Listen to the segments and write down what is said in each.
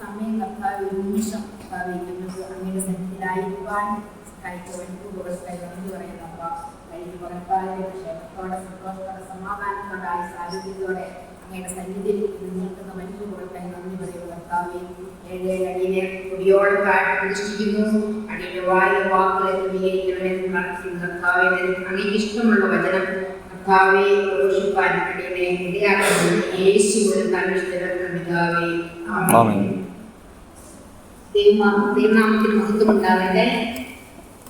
സമയം കർത്താവ് ഒരു നിമിഷം കർത്താവ് ഞങ്ങൾക്ക് അങ്ങയുടെ സന്നിധിയിലായിരിക്കാൻ എന്ന് പറയുന്ന കഴിഞ്ഞ പുറപ്പാടെ ക്ഷേമത്തോടെ സന്തോഷത്തോടെ സമാധാനത്തോടെ ആയ സാഹചര്യത്തോടെ അങ്ങയുടെ സന്നിധിയിൽ നിങ്ങൾക്ക് മനുഷ്യ കൊടുക്കാൻ നന്ദി പറയുക കർത്താവെ അടിയെ കുടിയോളം താഴ്ത്തി പ്രതിഷ്ഠിക്കുന്നു അടിയുടെ വായ വാക്കുകളെ ക്രമീകരിക്കുന്നവനെ പ്രാർത്ഥിക്കുന്നു. കർത്താവെ അങ്ങേക്ക് ഇഷ്ടമുള്ള വചനം. കർത്താവെ ഘോഷിപ്പാൻ അടിയനെ ഇടയാക്കുന്നു യേശുവിന്റെ തന്നിഷ്ടം പിതാവേ ആമേൻ. ദൈവമാ- ദൈവനാമത്തിന് മഹത്വം ഉണ്ടാകട്ടെ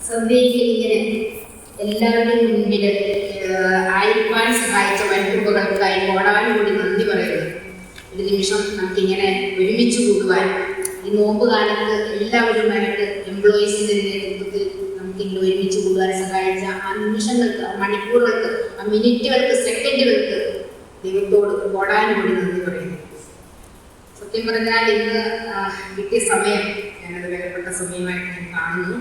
സന്ധ്യയ്ക്ക് ഇങ്ങനെ എല്ലാവരുടെയും മുൻപിൽ ആയിരിക്കാൻ സഹായിച്ച വൻകുറുമ്പുകൾക്കായി കോടാനും കൂടി നന്ദി പറയുന്നു. ഒരു നിമിഷം നമുക്കിങ്ങനെ ഒരുമിച്ച് കൂടുവാൻ ഈ നോമ്പ് കാലത്ത് എല്ലാവരുമായിട്ട് എംപ്ലോയീസിന്റെ നേതൃത്വത്തിൽ നമുക്കിങ്ങനെ ഒരുമിച്ച് കൂടുവാൻ സഹായിച്ച ആ നിമിഷങ്ങൾക്ക് ആ മണിക്കൂറുകൾക്ക് ആ മിനിറ്റുകൾക്ക് സെക്കൻഡുകൾക്ക് ദൈവത്തോട് കോടാനും കൂടി നന്ദി പറയുന്നു. സത്യം പറഞ്ഞാൽ ഇന്ന് കിട്ടിയ സമയം ഞാനത് വിലപ്പെട്ട സമയമായിട്ട് ഞാൻ കാണുന്നു.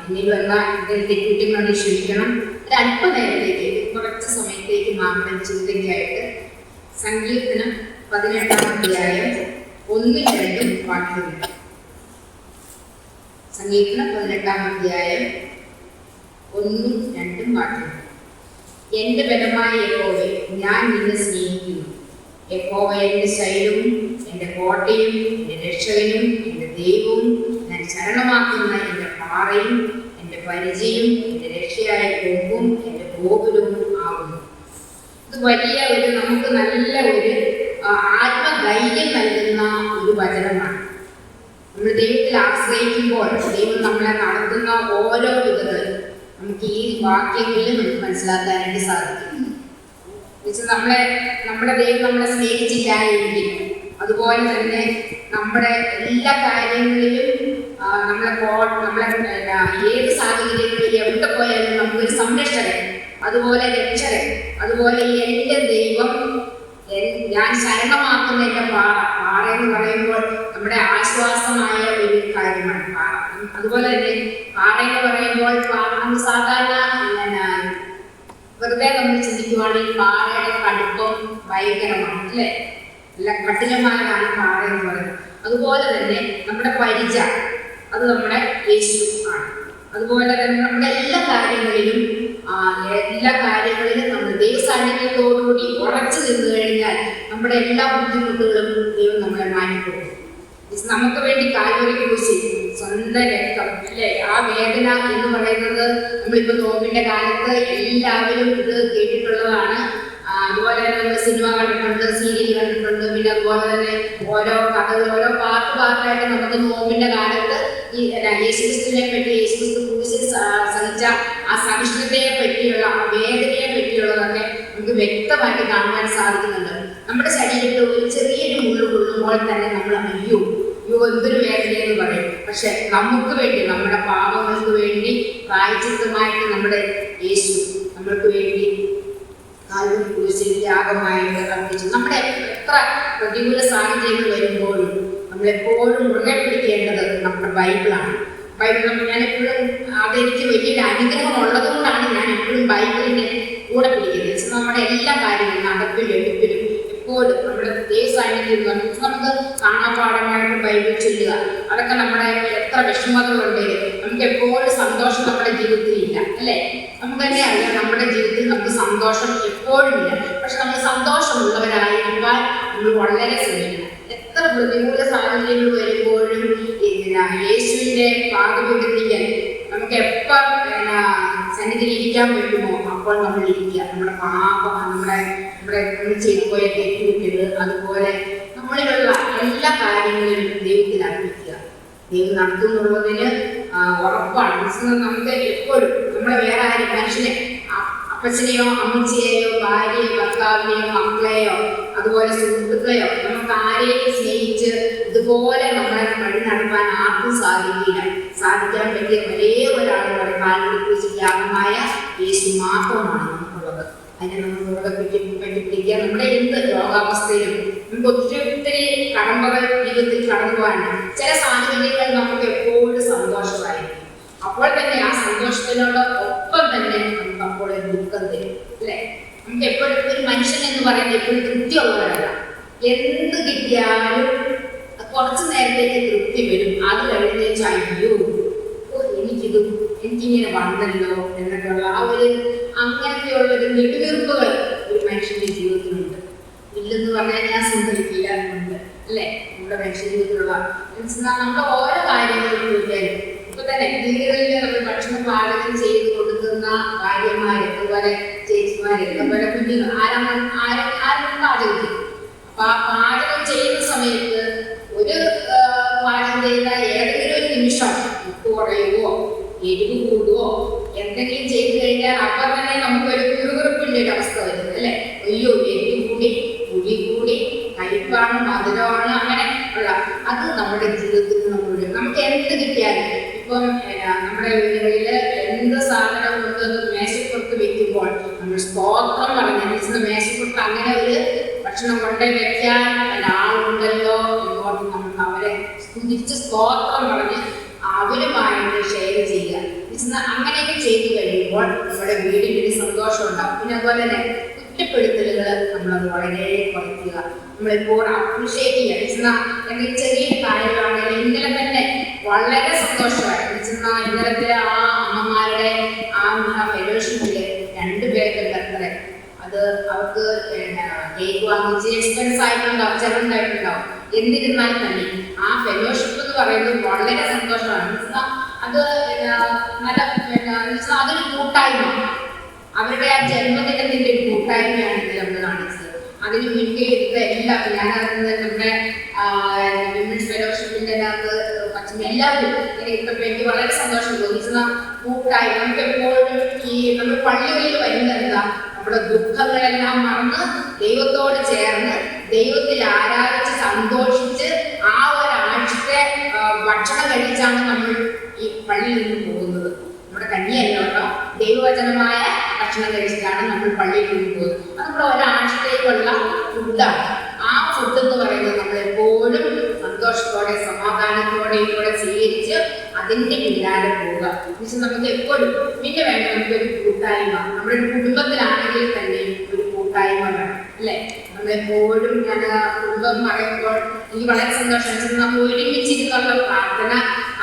എന്നിൽ വന്ന തെറ്റുകുറ്റങ്ങളോട് ക്ഷമിക്കണം. ഒരല്പനേരത്തേക്ക് കുറച്ച് സമയത്തേക്ക് മാത്രം ചിന്തയ്ക്കായിട്ട് സങ്കീർത്തനം പതിനെട്ടാം അധ്യായം ഒന്നും രണ്ടും വാക്കുകൾ സങ്കീർത്തനം പതിനെട്ടാം അധ്യായം ഒന്നും രണ്ടും വാക്കുകൾ എന്റെ ബലമായ യഹോവേ ഞാൻ നിന്നെ സ്നേഹിക്കുന്നു. യഹോവ എന്റെ ശൈലവും എന്റെ കോട്ടയും എന്റെ രക്ഷകനും എന്റെ ദൈവവും ഞാൻ ശരണമാക്കുന്ന എന്റെ പാറയും എന്റെ പരിചയും എന്റെ രക്ഷയായ കൊമ്പും എന്റെ ഗോകുലവും ആകുന്നു. ഇത് വലിയ ഒരു നമുക്ക് നല്ല ഒരു ആത്മധൈര്യം നൽകുന്ന ഒരു വചനമാണ്. നമ്മൾ ദൈവത്തിൽ ആശ്രയിക്കുമ്പോൾ ദൈവം നമ്മളെ നടത്തുന്ന ഓരോ വിധത്തിൽ നമുക്ക് ഈ വാക്യങ്ങളിൽ നമുക്ക് മനസ്സിലാക്കാനായിട്ട് സാധിക്കും. നമ്മളെ നമ്മുടെ ദൈവം നമ്മളെ സ്നേഹിച്ചില്ലായിരിക്കും. അതുപോലെ തന്നെ നമ്മുടെ എല്ലാ കാര്യങ്ങളിലും നമ്മളെ നമ്മളെ ഏത് സാഹചര്യങ്ങളിൽ എവിടെ പോയാലും നമുക്കൊരു സംരക്ഷകൻ അതുപോലെ രക്ഷകൻ അതുപോലെ എന്റെ ദൈവം ഞാൻ ശരണമാക്കുന്ന എന്റെ പാറ. പാറ എന്ന് പറയുമ്പോൾ നമ്മുടെ ആശ്വാസമായ ഒരു കാര്യമാണ് പാറ. അതുപോലെ തന്നെ പാറ എന്ന് പറയുമ്പോൾ പാറ നമ്മൾ സാധാരണ വെറുതെ നമ്മൾ ചിന്തിക്കുവാണെങ്കിൽ പാറയുടെ കടുപ്പം ഭയങ്കരമാണ് അല്ലേ? അല്ല കഠിനമായതാണ് പാറ എന്ന് പറയുന്നത്. അതുപോലെ തന്നെ നമ്മുടെ പരിച. അത് നമ്മുടെ യേശു ആണ്. അതുപോലെ തന്നെ നമ്മുടെ എല്ലാ കാര്യങ്ങളിലും എല്ലാ കാര്യങ്ങളിലും നമ്മൾ ദൈവസാന്നിധ്യത്തോടുകൂടി ഉറച്ചു നിന്ന് കഴിഞ്ഞാൽ നമ്മുടെ എല്ലാ ബുദ്ധിമുട്ടുകളും ദൈവം നമ്മളെ മാറ്റിക്കൊടുക്കും. നമുക്ക് വേണ്ടി കാൽവരി ക്രൂശിൽ സ്വന്തം രക്തം അല്ലേ? ആ വേദന എന്ന് പറയുന്നത് നമ്മളിപ്പോ നോമ്പിന്റെ കാലത്ത് എല്ലാവരും ഇത് കേട്ടിട്ടുള്ളതാണ്. അതുപോലെ തന്നെ നമ്മൾ സിനിമ കണ്ടിട്ടുണ്ട് സീരിയൽ അതുപോലെ തന്നെ ഓരോ കഥകൾ ഓരോ പാർട്ട് പാർട്ടായിട്ട് നമുക്ക് നോമ്പിന്റെ കാലത്ത് ഈ യേശുക്രിസ്തുവിനെ പറ്റി യേശുക്രിസ്തു കുറിച്ച് സഹിച്ച ആ സഹിഷ്ണുതയെ പറ്റിയുള്ള ആ വേദനയെ പറ്റിയുള്ളതൊക്കെ നമുക്ക് വ്യക്തമായിട്ട് കാണാൻ സാധിക്കുന്നുണ്ട്. നമ്മുടെ ശരീരത്തിൽ ഒരു ചെറിയൊരു മുള്ളു കൊള്ളുമ്പോൾ തന്നെ നമ്മൾ അയ്യോ അയ്യോ എന്തൊരു വേദനയെന്ന് പറയും. പക്ഷെ നമുക്ക് വേണ്ടി നമ്മുടെ പാപങ്ങൾക്ക് വേണ്ടി പ്രായച്ചിത്തമായിട്ട് നമ്മുടെ യേശു നമ്മൾക്ക് വേണ്ടി കാൽവരി കുരിശിൽ യാഗമായിട്ട് അർപ്പിച്ചു നമ്മുടെ എത്ര പ്രതികൂല സാഹചര്യങ്ങൾ വരുമ്പോഴും നമ്മളെപ്പോഴും മുറുകെ പിടിക്കേണ്ടത് നമ്മുടെ ബൈബിളാണ്. ബൈബിൾ ഞാൻ എപ്പോഴും അതെനിക്ക് വലിയൊരു അനുഗ്രഹം ഉള്ളതുകൊണ്ടാണ് ഞാൻ എപ്പോഴും ബൈബിളിനെ കൂടെ പിടിക്കുന്നത്. നമ്മുടെ എല്ലാ കാര്യങ്ങളും നടപ്പിലും എടുപ്പിലും എപ്പോഴും നമ്മുടെ ദൈവ സാന്നിധ്യം നമുക്ക് കാണാപാഠമായിട്ട് ബൈബിൾ ചൊല്ലുക. അതൊക്കെ നമ്മുടെ എത്ര വിഷമതകളുണ്ടെങ്കിലും നമുക്ക് എപ്പോഴും സന്തോഷം നമ്മുടെ ജീവിതത്തിൽ ഇല്ല. അല്ലേ? നമുക്ക് തന്നെ അറിയാം നമ്മുടെ ജീവിതത്തിൽ നമുക്ക് സന്തോഷം എപ്പോഴും ഇല്ല പക്ഷെ നമ്മൾ സന്തോഷമുള്ളവരായിരിക്കാൻ നമ്മൾ വളരെ ശ്രമിക്കണം. എത്ര പ്രതികൂല സാഹചര്യങ്ങൾ വരുമ്പോഴും പിന്നെ യേശുവിന്റെ പാതപീഠത്തിക്കാൻ നമുക്ക് എപ്പോൾ സന്നിധിയിൽ ഇരിക്കാൻ പറ്റുമോ? അപ്പോൾ നമ്മൾ ഇരിക്കുക. നമ്മുടെ പാപം നമ്മുടെ നമ്മുടെ നമ്മൾ ചെയ്തു പോയ തെറ്റുകുട്ടികൾ അതുപോലെ നമ്മളിലുള്ള എല്ലാ കാര്യങ്ങളിലും ദൈവത്തിൽ അർപ്പിക്കുക ദൈവം നടത്തുന്നുള്ളതിന് ഉറപ്പാണ്. മനസ്സിൽ നമുക്ക് എപ്പോഴും നമ്മളെ വേറെ ആരും മനുഷ്യനെ അപ്പച്ചനെയോ അമ്മച്ചിയെയോ ഭാര്യയോ ഭർത്താവിനെയോ മക്കളെയോ അതുപോലെ സുഹൃത്തുക്കളെയോ നമുക്ക് ആരെയും സ്നേഹിച്ച് ഇതുപോലെ നമ്മളെ വഴി നടത്താൻ ആർക്കും സാധിക്കില്ല. സാധിക്കാൻ പറ്റിയ ഒരേ ഒരാളുടെ കാലിനെ കുറിച്ച് യാഗമായ യേശു മാത്രമാണ് നമുക്കുള്ളത്. അതിനെ നമ്മൾ മുറുകെ കെട്ടിപ്പിടിക്കുക നമ്മുടെ എന്ത് രോഗാവസ്ഥയിലും നമുക്ക് ഒത്തിരി ഒത്തിരി കടമ്പകൾ ജീവിതത്തിൽ കടന്നു പോകാനുണ്ട് ചില സാഹചര്യങ്ങൾ നമുക്ക് എപ്പോഴും സന്തോഷമായിരിക്കും. അപ്പോൾ തന്നെ ആ സന്തോഷത്തിനോട് ഒപ്പം തന്നെ നമുക്ക് അപ്പോൾ എന്ത് ദുഃഖം തരും അല്ലേ? നമുക്ക് എപ്പോഴും ഒരു മനുഷ്യൻ എന്ന് പറയുന്നത് എപ്പോഴും തൃപ്തിയുള്ളവരല്ല. എന്ത് കിട്ടിയാലും കുറച്ച് നേരത്തേക്ക് തൃപ്തി വരും. അത് കഴിഞ്ഞ് അയ്യോ എനിക്കിത് എനിക്കിങ്ങനെ വന്നല്ലോ എന്നൊക്കെയുള്ള ആ ഒരു അങ്ങനത്തെയുള്ള ഒരു നെടുവീർപ്പുകൾ ഒരു മനുഷ്യന്റെ പറഞ്ഞാൽ ഞാൻ സമ്മതിക്കില്ല എന്നുണ്ട് അല്ലേ? നമ്മുടെ മനുഷ്യ ജീവിതത്തിലുള്ള മനസ്സിലാ- നമ്മുടെ ഓരോ കാര്യങ്ങളും വീട്ടിലും ഇപ്പൊ തന്നെ വീടുകളിൽ നമ്മൾ ഭക്ഷണം പാചകം ചെയ്ത് കൊടുക്കുന്ന ഭാര്യമാര് അതുപോലെ ചേച്ചിമാര് അതുപോലെ കുഞ്ഞുങ്ങൾ ആരാണ് ആരും ആരും പാചകം ചെയ്യും അപ്പൊ ആ പാചകം ചെയ്യുന്ന സമയത്ത് ഒരു പാചകം ചെയ്ത ഏതെങ്കിലും ഒരു നിമിഷം ഉപ്പ് കുറയുവോ എരിവ് കൂടുവോ എന്തെങ്കിലും ചെയ്തു കഴിഞ്ഞാൽ അപ്പൊ തന്നെ നമുക്കൊരു കുറുകുറുപ്പിന്റെ ഒരു അവസ്ഥ വരുന്നത് അല്ലെ? അയ്യോ എരിവ് കൂടി. പുളി കൂടി കയ്പാണ് മധുരമാണ് അങ്ങനെ ഉള്ള അത് നമ്മുടെ ജീവിതത്തിൽ നമ്മൾ നമുക്ക് എന്ത് കിട്ടിയാലും ഇപ്പം നമ്മുടെ വീടുകളിൽ എന്ത് സാധനം കൊണ്ട് മേശപ്പുറത്ത് വെക്കുമ്പോൾ നമ്മൾ സ്തോത്രം പറഞ്ഞ. മേശപ്പുറത്ത് അങ്ങനെ ഒരു ഭക്ഷണം കൊണ്ടേ വെക്കാൻ ഒരാളുണ്ടല്ലോ എന്നോർത്ത് നമുക്ക് അവരെ സ്തുതിച്ച് സ്തോത്രം പറഞ്ഞ് അവരുമായിട്ട് ഷെയർ ചെയ്യുക. അങ്ങനെയൊക്കെ ചെയ്തു കഴിയുമ്പോൾ നമ്മുടെ വീടിന് സന്തോഷം ഉണ്ടാവും പിന്നെ അതുപോലെ തന്നെ കുറ്റപ്പെടുത്തലുകൾ നമ്മൾ വളരെ കുറയ്ക്കുക നമ്മളിപ്പോൾ അപ്രിഷിയേറ്റ് ചെയ്യുക. എന്ന് എന്തെങ്കിലും ചെറിയ കാര്യമാണെങ്കിൽ ഇന്നലെ തന്നെ വളരെ സന്തോഷമായി. എന്ന് ഇന്നലത്തെ ആ അമ്മമാരുടെ ആ ഫെലോഷിപ്പിൽ രണ്ടുപേർക്ക് ബർത്ത്ഡേ അത് അവർക്ക് കേക്ക് വാങ്ങിച്ച് എക്സ്പെൻസ് ആയിട്ടുണ്ടാവും ചെറുതായിട്ടുണ്ടാവും. എന്നിരുന്നാൽ തന്നെ ആ ഫെലോഷിപ്പ് എന്ന് പറയുന്നത് വളരെ സന്തോഷമാണ്. അത് നല്ല അതൊരു കൂട്ടായ്മ. അവരുടെ ആ ജന്മദിനത്തിന്റെ ഒരു കൂട്ടായ്മയാണ് ഇതിൽ നമ്മൾ കാണിച്ചത്. അതിന് മുൻകൈ എടുത്ത എല്ലാ ഞാനത് നമ്മുടെ വിമൻസ് ഫെലോഷിപ്പിന്റെ അകത്ത് പച്ചമ എല്ലാവരും ഇട്ടപ്പോൾ എനിക്ക് വളരെ സന്തോഷം തോന്നിച്ചത് കൂട്ടായ്മ നമുക്ക് എപ്പോഴും ഈ നമ്മൾ പള്ളികളിൽ വരുന്നത് നമ്മുടെ ദുഃഖങ്ങളെല്ലാം മറന്ന് ദൈവത്തോട് ചേർന്ന് ദൈവത്തിൽ ആരാധിച്ച് സന്തോഷിച്ച് ആ ഒരാഴ്ചത്തെ ഭക്ഷണം കഴിച്ചാണ് നമ്മൾ ഈ പള്ളിയിൽ നിന്ന് പോകുന്നത്. നമ്മുടെ കഞ്ഞിയല്ല കേട്ടോ ദൈവവചനമായ ഭക്ഷണം കഴിച്ചിട്ടാണ് നമ്മൾ പള്ളിയിൽ പോകുന്നത്. നമ്മുടെ ഒരാഴ്ചത്തേക്കുള്ള ഫുഡാണ് ആ ഫുഡ് എന്ന് പറയുന്നത് നമ്മൾ എപ്പോഴും സന്തോഷത്തോടെ സമാധാനത്തോടെ കൂടെ സ്വീകരിച്ച് അതിന്റെ പിന്നാലെ പോവുക. പക്ഷെ നമുക്ക് എപ്പോഴും പിന്നെ വേണ്ട നമുക്കൊരു കൂട്ടായ്മ. നമ്മുടെ കുടുംബത്തിലാണെങ്കിൽ തന്നെ ഒരു കൂട്ടായ്മ വേണം അല്ലേ? നമ്മളെപ്പോഴും ഞാൻ കുടുംബം പറയുമ്പോൾ എനിക്ക് വളരെ സന്തോഷം. നമ്മൾ ഒരുമിച്ചിരുന്നുള്ള പ്രാർത്ഥന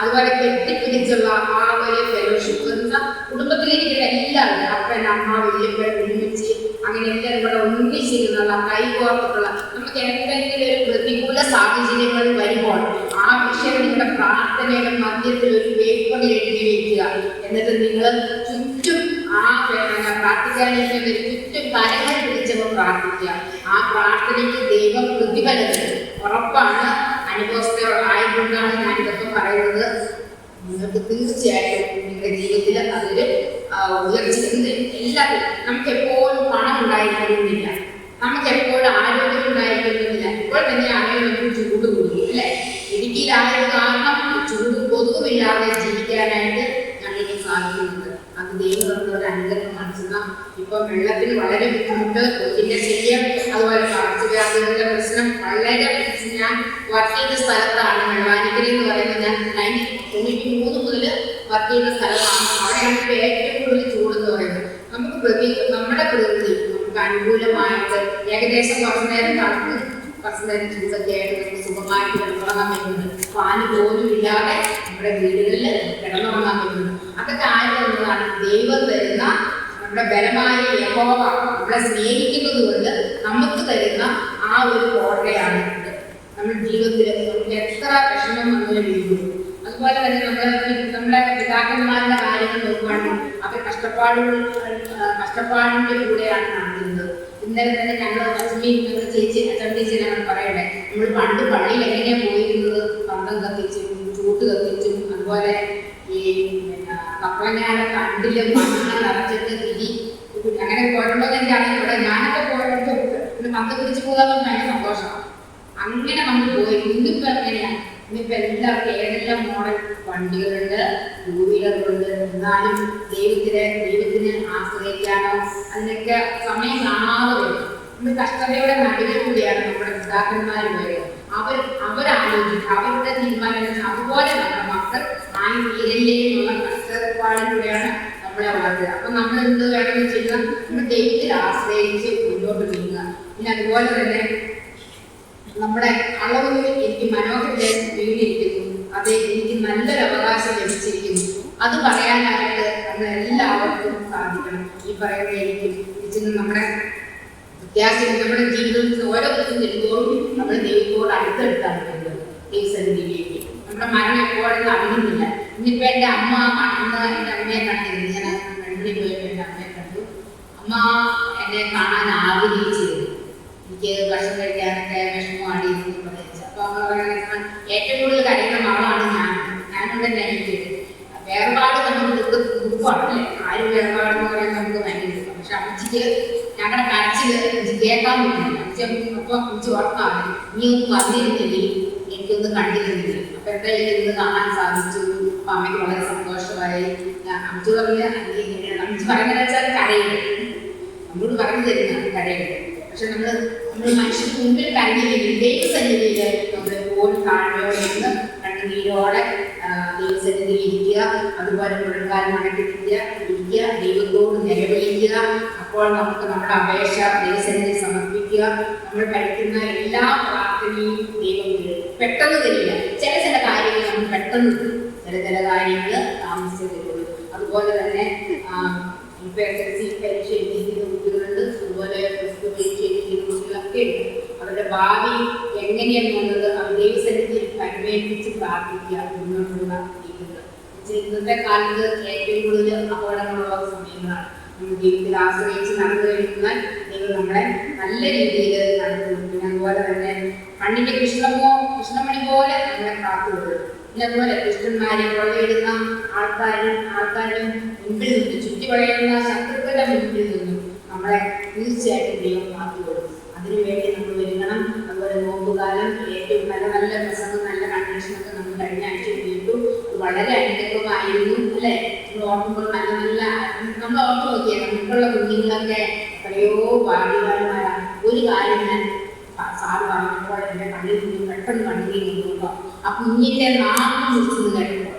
അതുപോലെ കെട്ടിപ്പിടിച്ചുള്ള ആ ഒരു ഫെലോഷിപ്പ് എന്നുവെച്ചാൽ കുടുംബത്തിലിരിക്കുന്ന എല്ലാവരും അപ്പൻ അമ്മ വലിയപ്പൻ ഒരുമിച്ച് അങ്ങനെ എല്ലാവരും കൂടെ ഒന്നിച്ചിരുന്നുള്ള കൈകോർത്തിട്ടുള്ള നമുക്ക് എന്തെങ്കിലും ഒരു പ്രതികൂല സാഹചര്യങ്ങൾ വരുമ്പോൾ ആ വിഷയം നിങ്ങളുടെ പ്രാർത്ഥനയുടെ മധ്യത്തിൽ ഒരു പേപ്പറിൽ എഴുതി വയ്ക്കുക എന്നിട്ട് നിങ്ങൾ ചുറ്റും ആ പിന്നെ പ്രാർത്ഥിക്കാനിരിക്കുന്ന ചുറ്റും കരങ്ങൾ പിടിച്ചപ്പോൾ പ്രാർത്ഥിക്കുക. ആ പ്രാർത്ഥനയ്ക്ക് ദൈവം പ്രതിഫലം തരും ഉറപ്പാണ് അനുഭവസ്ഥ ആയതുകൊണ്ടാണ് ഞാൻ ഇതൊക്കെ പറയുന്നത്. നിങ്ങൾക്ക് തീർച്ചയായിട്ടും നിങ്ങളുടെ ജീവിതത്തിൽ അതൊരു ഉയർച്ച എല്ലാവരും നമുക്ക് എപ്പോഴും പണം ഉണ്ടായിരിക്കണമെന്നില്ല നമുക്ക് എപ്പോഴും ആരോഗ്യം ഉണ്ടായിരിക്കണമെന്നില്ല ഇപ്പോൾ തന്നെ ആരോഗ്യം ചൂട് കൂടി അല്ലേ? ഇടുക്കിയിലായത് കാരണം ചൂട് കൊതുകുമില്ലാതെ ജീവിക്കാനായിട്ട് ഞങ്ങൾക്ക് സാധിക്കുന്നുണ്ട് അത് ദൈവം തന്ന ഒരു അനുഗ്രഹം മനസ്സിലാം ഇപ്പൊ വെള്ളത്തിന് വളരെ ബുദ്ധിമുട്ട് പിന്നെ ശല്യം അതുപോലെ പകർച്ചവ്യാധികളുടെ പ്രശ്നം വളരെ ഞാൻ വർക്ക് ചെയ്ത സ്ഥലത്താണ് വെള്ളാനിക്കരി എന്ന് പറയുന്നത്. ഞാൻ നയന്റീൻ തൊണ്ണൂറ്റി മൂന്ന് മുതൽ വർക്ക് ചെയ്യുന്ന സ്ഥലമാണ് അവിടെയാണ് ഏറ്റവും കൂടുതൽ ചൂട് എന്ന് പറയുന്നത് നമ്മുടെ പ്രകൃതി നമുക്ക് അനുകൂലമായിട്ട് ഏകദേശം കുറച്ചു നേരം തണുപ്പ് കുറച്ചു നേരം ചൂടൊക്കെ ആയിട്ട് നമുക്ക് സുഖമായിട്ട് കിടന്നുറങ്ങാൻ പറ്റുന്നുണ്ട് ഫാന് പോലും ഇല്ലാതെ നമ്മുടെ വീടുകളിൽ കിടന്നുറങ്ങാൻ പറ്റുന്നുണ്ട് അതൊക്കെ ആയതുകൊണ്ടാണ് ദൈവം തരുന്ന നമ്മുടെ ബലമായ യഹോവ നമ്മളെ സ്നേഹിക്കുന്നത് കൊണ്ട് നമുക്ക് തരുന്ന ആ ഒരു കോട്ടയാണ് നമ്മൾ ജീവിതത്തിൽ നമുക്ക് എത്ര വിഷമം വന്നു അതുപോലെ തന്നെ നമ്മൾ നമ്മുടെ പിതാക്കന്മാരുടെ കാര്യങ്ങൾ നോക്കുകയാണെങ്കിൽ അവർ കഷ്ടപ്പാടുകൾ കഷ്ടപ്പാടിന്റെ കൂടെയാണ് നടത്തുന്നത് ഇന്നലെ തന്നെ ഞങ്ങൾ ഞങ്ങൾ ചേച്ചി ചേച്ചി ഞങ്ങൾ പറയട്ടെ നമ്മൾ പണ്ട് പള്ളിയിൽ എങ്ങനെയാ പോയിരുന്നത്? പന്തം കത്തിച്ചും ചൂട്ട് കത്തിച്ചും അതുപോലെ ഈ പിന്നെ കണ്ടിലും മണ്ണ് നിറച്ചിട്ട് തിരി അങ്ങനെ പോയിട്ടുണ്ടോ എന്ന് എനിക്കറിയില്ല. ഇവിടെ ഞാനൊക്കെ പോയിട്ട് പിന്നെ പന്തം പിടിച്ച് പോകാൻ ഭയങ്കര സന്തോഷമാണ്. അങ്ങനെ നമ്മൾ പോയി. ഇന്നിപ്പോ എങ്ങനെയാണ് ഇന്നിപ്പോ എല്ലാവർക്കും ഏതെല്ലാം മോഡൽ വണ്ടികളുണ്ട് ടൂ വീലറുകളുണ്ട് എന്നാലും ദൈവത്തിനെ ദൈവത്തിന് ആശ്രയിക്കാനോ അതിനൊക്കെ സമയം കാണാതെ വരും. ഇന്ന് കഷ്ടതയുടെ നടുവിൽ കൂടിയാണ് നമ്മുടെ പിതാക്കന്മാർ വരെ അവർ അവരാലോചിക്കുക അവരുടെ തീരുമാനം അതുപോലെ നമ്മുടെ മക്കൾ ആ എന്നുള്ള കഷ്ടപ്പാടിലൂടെയാണ് നമ്മളെ വളർത്തുക. അപ്പൊ നമ്മൾ എന്ത് വേണമെന്ന് ചെയ്യുക നമ്മുടെ ദൈവത്തിൽ ആശ്രയിച്ച് മുന്നോട്ട് നീങ്ങുക. പിന്നെ അതുപോലെ തന്നെ നമ്മുടെ അളവിൽ എനിക്ക് മനോഹരമായ വീണിരിക്കുന്നു അത് എനിക്ക് നല്ലൊരു അവകാശം ലഭിച്ചിരിക്കുന്നു. അത് പറയാനായിട്ട് നമ്മൾ എല്ലാവർക്കും സാധിക്കണം. ഈ പറയുന്ന എനിക്ക് നമ്മുടെ വ്യത്യാസം നമ്മുടെ ജീവിതത്തിൽ ഓരോ ദിവസം ചെല്ലുമ്പോഴും നമ്മൾ ദൈവത്തോട് അടുത്തടുത്താണ് വരുന്നത്. നമ്മുടെ മരണം എപ്പോഴും അറിയുന്നില്ല. ഇന്നിപ്പോ എന്റെ അമ്മ കാണുന്ന എന്റെ അമ്മയെ കണ്ടിരുന്നു. ഞാൻ കണ്ടിട്ട് പോയപ്പോൾ എന്റെ അമ്മയെ കണ്ടു. അമ്മ എന്നെ കാണാൻ ആഗ്രഹിച്ചിരുന്നു. എനിക്ക് ഭക്ഷണം കഴിക്കാനൊക്കെ വിഷമമാണ് അപ്പൊ പറയുന്നത് ഏറ്റവും കൂടുതൽ കരയുന്ന മകളാണ് ഞാൻ. ഞാനും തന്നെ വേർപാട് നമുക്ക് ദുഃഖ ദുഃഖമാണ് അല്ലേ? ആരും വേർപാടെന്ന് പറയാൻ നമുക്ക് ഭയങ്കര പക്ഷെ അമ്മച്ചിക്ക് ഞങ്ങളുടെ എനിക്ക് കേൾക്കാൻ പറ്റില്ല അമ്മച്ചി അപ്പൊ അമ്മച്ചി ഉറപ്പാണ്. നീ ഒന്ന് വന്നിരുന്നില്ല എനിക്കൊന്ന് കണ്ടിരുന്നില്ല. അപ്പൊ എന്തായാലും ഇന്ന് കാണാൻ സാധിച്ചു. അപ്പൊ അമ്മയ്ക്ക് വളരെ സന്തോഷമായി. അമ്മച്ചി പറഞ്ഞ അമ്മച്ചി പറയുന്നത് വെച്ചാൽ കരയില്ല നമ്മളോട് പറഞ്ഞു തരുന്ന കരയില്ല പക്ഷെ നമ്മൾ നമ്മൾ മനുഷ്യർക്ക് മുമ്പിൽ കരഞ്ഞില്ലെങ്കിൽ ദൈവസന്നിധിയിലായിരിക്കും നമ്മൾ പോയി താഴ്മയോടെ നിന്ന് കണ്ണുനീരോടെ ആ, ദൈവസന്നിധിയിൽ ഇരിക്കുക അതുപോലെ മുഴങ്കാൽ മടക്കിരിക്കുക ഇരിക്കുക ദൈവത്തോട് നിലവിളിക്കുക അപ്പോൾ നമുക്ക് നമ്മുടെ അപേക്ഷ ദൈവസന്നിധി സമർപ്പിക്കുക നമ്മൾ കഴിക്കുന്ന എല്ലാ പ്രാർത്ഥനയും ദൈവം പെട്ടെന്ന് തരില്ല. ചില ചില കാര്യങ്ങൾ നമ്മൾ പെട്ടെന്ന് ചില ചില കാര്യങ്ങൾ താമസിച്ചു തരുള്ളൂ അതുപോലെ തന്നെ ആ, ഇപ്പൊ എസ് എൽ സി പരീക്ഷ എഴുതിയിരിക്കുന്ന കുട്ടികളുണ്ട് അതുപോലെ പ്ലസ് ടു എഴുതിയിരിക്കുന്ന കുട്ടികളൊക്കെ ഉണ്ട് അവരുടെ ഭാവി എങ്ങനെയെന്നുള്ളത് അവർ ദൈവസന്നിധിയിൽ പരിമേൽപ്പിച്ച് പ്രാർത്ഥിക്കുക മുന്നോട്ടുള്ള രീതികൾ ഇന്നത്തെ കാലത്ത് ഏറ്റവും കൂടുതൽ അപകടങ്ങളുള്ള സമയങ്ങളാണ് നമ്മൾ ദൈവത്തിൽ ആശ്രയിച്ച് നടന്നു കഴിഞ്ഞാൽ ദൈവം നമ്മളെ നല്ല രീതിയിൽ നടത്തുന്നു പിന്നെ അതുപോലെ തന്നെ കണ്ണിന്റെ കൃഷ്ണമോ കൃഷ്ണമണി പോലെ നമ്മളെ കാത്തുകൊള്ളും പിന്നെ അതുപോലെ കൃഷ്ണന്മാരെ കൊള്ളയിടുന്ന ആൾക്കാരും ആൾക്കാരും മുമ്പിൽ നിന്ന് ചുറ്റി വളയുന്ന ശത്രുക്കളുടെ മുമ്പിൽ നിന്നും നമ്മളെ തീർച്ചയായിട്ടും ദൈവം കാത്തുകൊള്ളും. അതിനുവേണ്ടി നമ്മൾ ഒരുങ്ങണം. അതുപോലെ നോമ്പുകാലം ഏറ്റവും നല്ല നല്ല പ്രസംഗം നല്ല കണ്ടീഷനൊക്കെ നമ്മൾ കഴിഞ്ഞ ആഴ്ച കേട്ടു വളരെ അനുഗ്രഹമായിരുന്നു അല്ലേ? നമ്മൾ ഓർക്കുമ്പോൾ നല്ല നല്ല നമ്മൾ ഓർത്ത് നോക്കിയാൽ നമുക്കുള്ള കുഞ്ഞുങ്ങളൊക്കെ എത്രയോ ഭാഗ്യവാന്മാരാണ്. ഒരു കാര്യം ഞാൻ സാറ് പറഞ്ഞപ്പോൾ എന്റെ കണ്ണിൽ നിന്നും പെട്ടെന്ന് കണ്ണീര് കേട്ടോ ആ കുഞ്ഞിന്റെ നാമം മുറിച്ചത് കേട്ടപ്പോൾ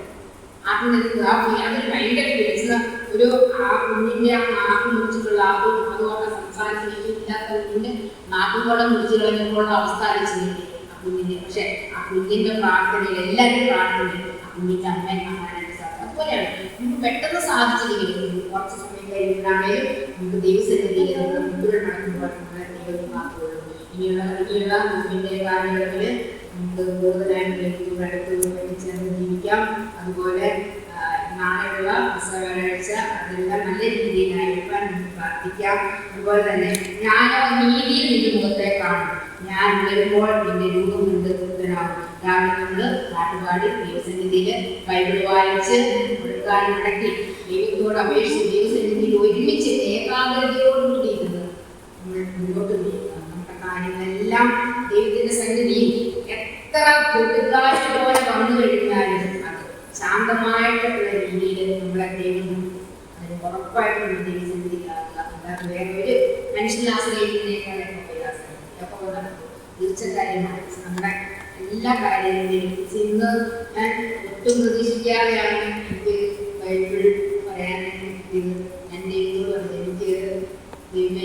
ആ കുഞ്ഞിന് ആ കുഞ്ഞ് അതൊരു ഭയങ്കര വിളിച്ച ഒരു ആ കുഞ്ഞിന്റെ ആ നാക്ക് മുറിച്ചിട്ടുള്ള ആ ഒരു അതുപോലെ സംസാരിച്ചിട്ട് ഇല്ലാത്ത കുഞ്ഞിന്റെ നാക്കും കൂടെ മുറിച്ച് അവസ്ഥ ആലോചിച്ചില്ലേ ആ കുഞ്ഞിന്റെ പക്ഷെ ആ കുഞ്ഞിന്റെ പ്രാർത്ഥനയിൽ എല്ലാവരും പ്രാർത്ഥനയിൽ ആ കുഞ്ഞിന്റെ അമ്മയെ കാണാനായിട്ട് സാധിക്കും അതുപോലെയാണ്. നമുക്ക് പെട്ടെന്ന് സാധിച്ചില്ലെങ്കിലും കുറച്ച് സമയം കഴിഞ്ഞിട്ടാണെങ്കിലും നമുക്ക് ദൈവസന്നിധിയിൽ നമ്മുടെ മുമ്പിൽ നടക്കുമ്പോൾ നമ്മളെ ദൈവം കാത്തുകൊള്ളും ഇനിയുള്ള ഇനിയുള്ള മുമ്പിന്റെ കാലയളവിൽ നമുക്ക് കൂടുതലായിട്ട് ദൈവത്തോട് അടുത്ത് നല്ല രീതിയിലായിരിക്കാൻ നമുക്ക് പ്രാർത്ഥിക്കാം അതുപോലെ തന്നെ ഞാനോ നീതിയിൽ നിന്റെ വരുമ്പോൾ നിന്റെ രൂപം കൊണ്ട് തൃപ്തനാകും പാട്ടുപാടി ദൈവസന്നിധിയിൽ ബൈബിൾ വായിച്ച് കൊടുക്കാൻ നടക്കി ദൈവത്തോട് അപേക്ഷിച്ച് ദൈവസന്നിധിയിൽ ഒരുമിച്ച് ഏകാഗ്രതയോടുകൂടി മുന്നോട്ട് നമ്മുടെ കാര്യങ്ങളെല്ലാം ദൈവത്തിന്റെ സന്നിധിയിൽ എത്ര കൊടുക്കാറ്റ് പോലെ വന്നു കഴിഞ്ഞാലും അത് ശാന്തമായിട്ടുള്ള രീതിയിൽ നമ്മളെ ദൈവം അതിന് ഉറപ്പായിട്ടുള്ള ദൈവസന്നിധിയിലാക്കുക അല്ലാതെ വേറെ ഒരു മനുഷ്യനെ ആശ്രയിക്കുന്നതിനേക്കാളും എപ്പോൾ നടക്കും തീർച്ചയായും നമ്മുടെ എല്ലാ കാര്യങ്ങളിലും ഇന്ന് ഒട്ടും പ്രതീക്ഷിക്കാതെയാണ് എനിക്ക് ബൈബിൾ പറയാനായിട്ട് കിട്ടിയത് ഞാൻ പറഞ്ഞു എനിക്ക്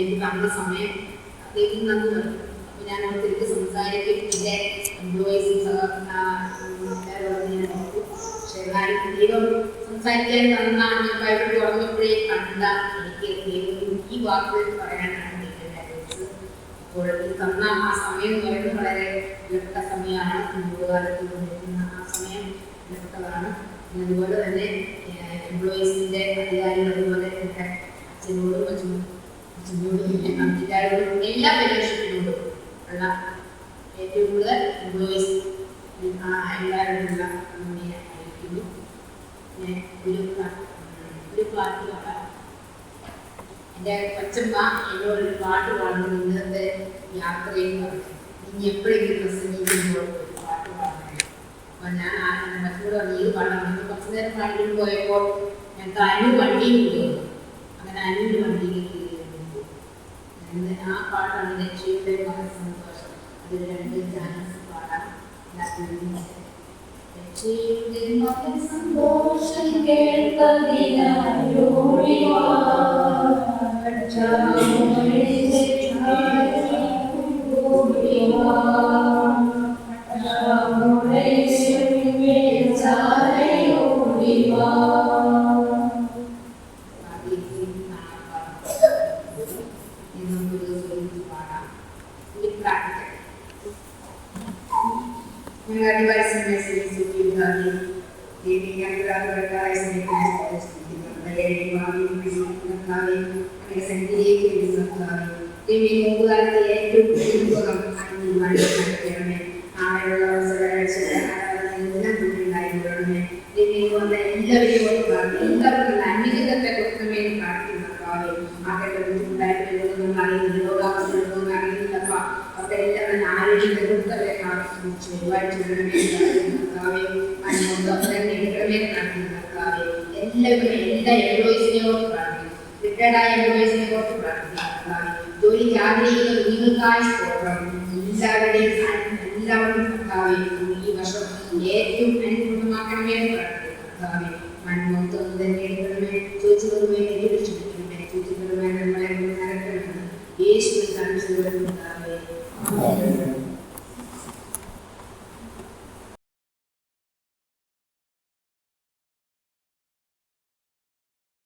എനിക്ക് സമയം ദൈവം നന്ദി പറഞ്ഞു അപ്പൊ ഞാൻ ഒത്തിരി സംസാരിക്കും എന്റെ എംപ്ലോയീസും ഞാൻ ഓർത്തു പക്ഷെ എന്നാലും ദൈവം സംസാരിക്കാൻ തന്ന ഞാൻ ബൈബിൾ തുറന്നപ്പോഴേ കണ്ട എനിക്ക് ദൈവം ഈ വാക്കുകൾ പറയാനാണ് ദൈവം ആഗ്രഹിച്ചത് അപ്പോൾ ഈ തന്ന ആ വളരെ വിലപ്പെട്ട സമയമാണ്. മുമ്പ് കാലത്ത് കൊണ്ടിരിക്കുന്ന ആ സമയം പിന്നെ അതുപോലെ തന്നെ എംപ്ലോയീസിന്റെ അധികാരികൾ അതുപോലെ എന്റെ അച്ഛനോടും അച്ഛനും പിന്നെ എല്ലാ പരീക്ഷത്തിനോടും ഉള്ള ഏറ്റവും കൂടുതൽ എംപ്ലോയീസ് എല്ലാവരോടുള്ള നന്ദി ഞാൻ അറിയിക്കുന്നു പിന്നെ ഒരു ഒരു പാർട്ടിയാണ് എന്റെ കൊച്ചമ്മ എന്നോട് ഒരു പാട്ട് പാടുന്നു. ഇന്നത്തെ യാത്രയിൽ പറഞ്ഞു. ഇനി എപ്പോഴെങ്കിലും പ്രസംഗിക്കുമ്പോൾ ഒരു പാട്ട് പാടണം. അപ്പൊ ഞാൻ മറ്റോട് പറഞ്ഞു ഇത് കുറച്ചു നേരം പാടിക്കൊണ്ട് പോയപ്പോൾ ഞങ്ങൾക്ക് അനു വണ്ടിയിൽ കൂടി അങ്ങനെ അനുവിന് വണ്ടിയിൽ കയറിയിരുന്നു నా పాట అనేది చేయడం సంతోషం అది రెండు ధ్యానం ద్వారా സന്തോഷം കേൾക്കതിനായോളിവാ എംപ്ലോയീസിനെയോട് പ്രാർത്ഥിക്കും റിട്ടയർഡായ എംപ്ലോയീസിനെയോട് പ്രാർത്ഥിക്കും ജോലിക്ക് ആഗ്രഹിക്കുന്ന കുഞ്ഞുങ്ങൾക്കായി എല്ലാവരുടെയും എല്ലാവരും ഈ വർഷം ഏറ്റവും അനുകൂലമാക്കണമേ എന്ന് പ്രാർത്ഥിക്കും മൺമൊത്തം തന്നെ എടുക്കണമേ ചോദിച്ചതുമേ എനിക്ക് രക്ഷിക്കണമേ ചോദിച്ചതുമേ നമ്മളെ നടക്കണമെന്ന് യേശുവിൻ കാണിച്ചു കൊടുക്കുന്നതാവേ